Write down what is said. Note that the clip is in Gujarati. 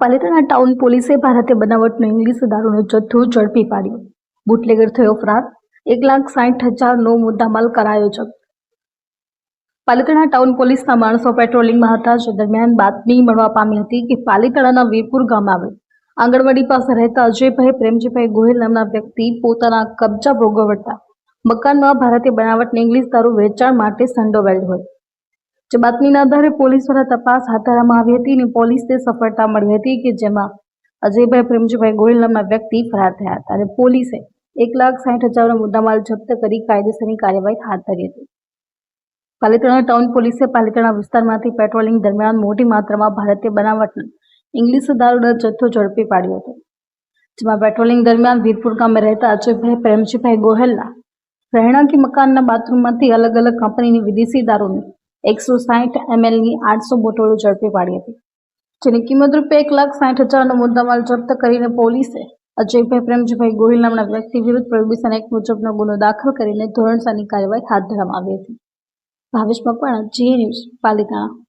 પાલિતાણા ટાઉન પોલીસે ભારતીય બનાવટનો ઇંગ્લિશ દારૂનો જથ્થો ઝડપી પાડ્યો. બુટલેગર થયો ફરાર. એક લાખ સાઠ હજારનો મુદ્દામાલ કરાયો છે પાલિતાણા ટાઉન પોલીસના માણસો પેટ્રોલિંગમાં હતા. જે દરમિયાન બાતમી મળવા પામી હતી કે પાલિતાણાના વીરપુર ગામ આવે. આંગણવાડી પાસે રહેતા અજયભાઈ, પ્રેમજીભાઈ ગોહિલ નામના વ્યક્તિ પોતાના કબજા ભોગવતા. મકાનમાં ભારતીય બનાવટની ઇંગ્લિશ દારૂ વેચાણ માટે સંડોવાયેલ હોય. જે બાતમીના આધારે પોલીસ દ્વારા તપાસ હાથ ધરવામાં આવી હતી અને પોલીસને સફળતા મળી હતી કે જેમાં અજયભાઈ પ્રેમજીભાઈ ગોહિલ નામના વ્યક્તિ ફરાર થયા હતા અને પોલીસે એક લાખ સાઠ હજારનો મુદ્દામાલ જપ્ત કરી કાયદેસરની કાર્યવાહી હાથ ધરી હતી. પાલિતાણા ટાઉન પોલીસે પાલિતાણા વિસ્તારમાંથી પેટ્રોલિંગ દરમિયાન મોટી માત્રામાં ભારતીય બનાવટનો ઇંગ્લિશ દારૂનો જથ્થો ઝડપી પાડ્યો હતો, જેમાં પેટ્રોલિંગ દરમિયાન વીરપુર ગામે રહેતા અજયભાઈ પ્રેમજીભાઈ ગોહેલના રહેણાંકી મકાનના બાથરૂમમાંથી અલગ અલગ કંપનીની વિદેશી દારૂની એકસો સાઠ એમએલની આઠસો બોટલો ઝડપી પાડી હતી. જેની કિંમત રૂપિયા એક લાખ સાઠ હજારનો મુદ્દામાલ જપ્ત કરીને પોલીસે અજયભાઈ પ્રેમજીભાઈ ગોહિલ નામના વ્યક્તિ વિરુદ્ધ પ્રોહિબિશન એક્ટ મુજબનો ગુનો દાખલ કરીને ધોરણસરની કાર્યવાહી હાથ ધરવામાં આવી હતી. Bhavesh Makwana Zee news, Palitana.